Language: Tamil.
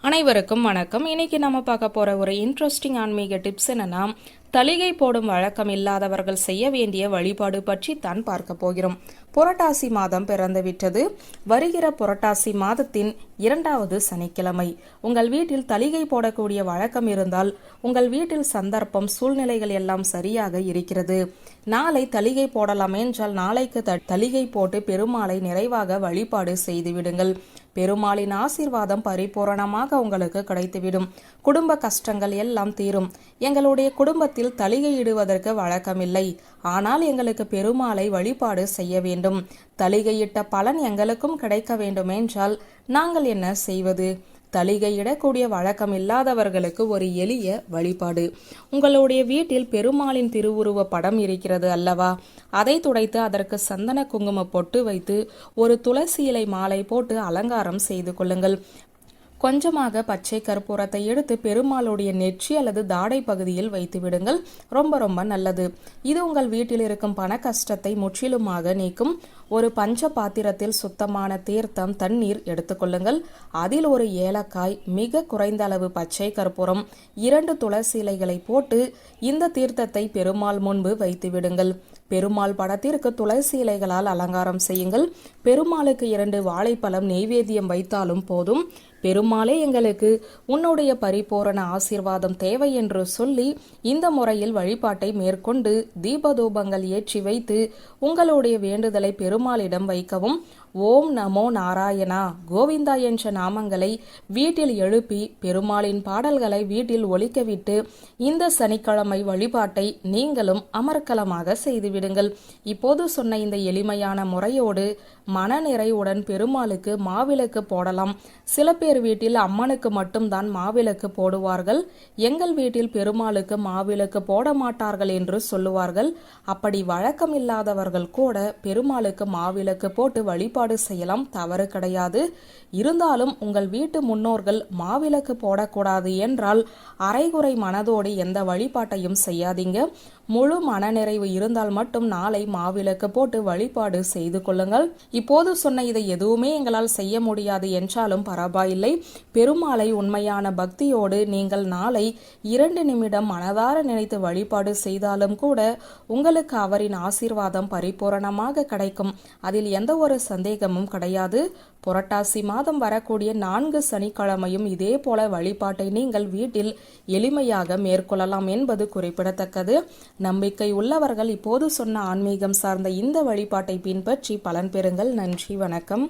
அனைவருக்கும் வணக்கம். இன்னைக்கு நம்ம பார்க்க போற ஒரு இன்ட்ரெஸ்டிங் ஆன்மீக டிப்ஸ் என்னன்னா தலிகை போடும் வழக்கம் இல்லாதவர்கள் செய்ய வேண்டிய வழிபாடு பற்றி தான் பார்க்க போகிறோம். புரட்டாசி மாதம் பிறந்து விட்டது. வருகிற புரட்டாசி மாதத்தின் இரண்டாவது சனிக்கிழமை. உங்கள் வீட்டில் தலிகை போடக்கூடிய வழக்கம் இருந்தால் உங்கள் வீட்டில் சந்தர்ப்பம் சூழ்நிலைகள் எல்லாம் சரியாக இருக்கிறது. நாளை தலிகை போடலாம் என்றால் நாளைக்கு த- தலிகை போட்டு பெருமாளை நிறைவாக வழிபாடு செய்து விடுங்கள். பெருமாளின் ஆசீர்வாதம் பரிபூரணமாக உங்களுக்கு கிடைத்துவிடும். குடும்ப கஷ்டங்கள் எல்லாம் தீரும். எங்களுடைய குடும்பத்தில் தலிகையிடுவதற்கு வழக்கமில்லை. ஆனால் எங்களுக்கு பெருமாளை வழிபாடு செய்ய வேண்டும். தலிகையிட்ட பலன் எங்களுக்கும் கிடைக்க வேண்டும் என்றால் நாங்கள் என்ன செய்வது? தளிகையிடக்கூடிய வழக்கம் இல்லாதவர்களுக்கு ஒரு எளிய வழிபாடு. உங்களுடைய வீட்டில் பெருமாளின் திருவுருவ படம் இருக்கிறது அல்லவா? அதை துடைத்து அதற்கு சந்தன குங்கும பொட்டு வைத்து ஒரு துளசி இலை மாலை போட்டு அலங்காரம் செய்து கொள்ளுங்கள். கொஞ்சமாக பச்சை கற்பூரத்தை எடுத்து பெருமாளுடைய நெற்றி அல்லது தாடை பகுதியில் வைத்து விடுங்கள். ரொம்ப ரொம்ப நல்லது. இது உங்கள் வீட்டில் இருக்கும் பண கஷ்டத்தை முற்றிலுமாக நீக்கும். ஒரு பஞ்ச பாத்திரத்தில் சுத்தமான தீர்த்தம் தண்ணீர் எடுத்துக்கொள்ளுங்கள் அதில் ஒரு ஏலக்காய் மிக குறைந்த அளவு பச்சை கற்பூரம் இரண்டு துளசி இலைகளை போட்டு இந்த தீர்த்தத்தை பெருமாள் முன்பு வைத்து விடுங்கள். பெருமாள் படத்திற்கு துளசி இலைகளால் அலங்காரம் செய்யுங்கள். பெருமாளுக்கு இரண்டு வாழைப்பழம் நெய்வேத்தியம் வைத்தாலும் போதும். பெருமாளே எங்களுக்கு உன்னுடைய பரிபூரண ஆசீர்வாதம் தேவை என்று சொல்லி இந்த முறையில் வழிபாட்டை மேற்கொண்டு தீபதூபங்கள் ஏற்றி வைத்து உங்களுடைய வேண்டுதலை பெருமாளிடம் வைக்கவும். ஓம் நமோ நாராயணா. கோவிந்தா என்ற நாமங்களை வீட்டில் எழுப்பி பெருமாளின் பாடல்களை வீட்டில் ஒழிக்கவிட்டு இந்த சனிக்கிழமை வழிபாட்டை நீங்களும் அமர்க்கலமாக செய்துவிடுங்கள். இப்போது சொன்ன இந்த எளிமையான முறையோடு மனநிறைவுடன் பெருமாளுக்கு மாவிளக்கு போடலாம். சில பேர் வீட்டில் அம்மனுக்கு மட்டும்தான் மாவிளக்கு போடுவார்கள். எங்கள் வீட்டில் பெருமாளுக்கு மாவிளக்கு போட மாட்டார்கள் என்று சொல்லுவார்கள். அப்படி வழக்கம் இல்லாதவர்கள் கூட பெருமாளுக்கு மாவிளக்கு போட்டு வழிபாடு செய்யலாம். தவறு கிடையாது. இருந்தாலும் உங்கள் வீட்டு முன்னோர்கள் மாவிளக்கு போடக்கூடாது என்றால் அரைகுறை மனதோடு எந்த வழிபாட்டையும் செய்யாதீங்க. முழு மனநிறைவு இருந்தால் மட்டும் நாளை மாவிளக்கு போட்டு வழிபாடு செய்து கொள்ளுங்கள். இப்போது சொன்ன இதை எதுவுமே எங்களால் செய்ய முடியாது என்றாலும் பரவாயில்லை. பெருமாளை உண்மையான பக்தியோடு நீங்கள் நாளை இரண்டு நிமிடம் மனதார நினைத்து வழிபாடு செய்தாலும் கூட உங்களுக்கு அவரின் ஆசீர்வாதம் பரிபூரணமாக கிடைக்கும். அதில் எந்த ஒரு சந்தேகம் சந்தேகமும் கிடையாது. புரட்டாசி மாதம் வரக்கூடிய நான்கு சனிக்கிழமையும் இதே போல வழிபாட்டை நீங்கள் வீட்டில் எளிமையாக மேற்கொள்ளலாம் என்பது குறிப்பிடத்தக்கது. நம்பிக்கை உள்ளவர்கள் இப்போது சொன்ன ஆன்மீகம் சார்ந்த இந்த வழிபாட்டை பின்பற்றி பலன் பெறுங்கள். நன்றி வணக்கம்.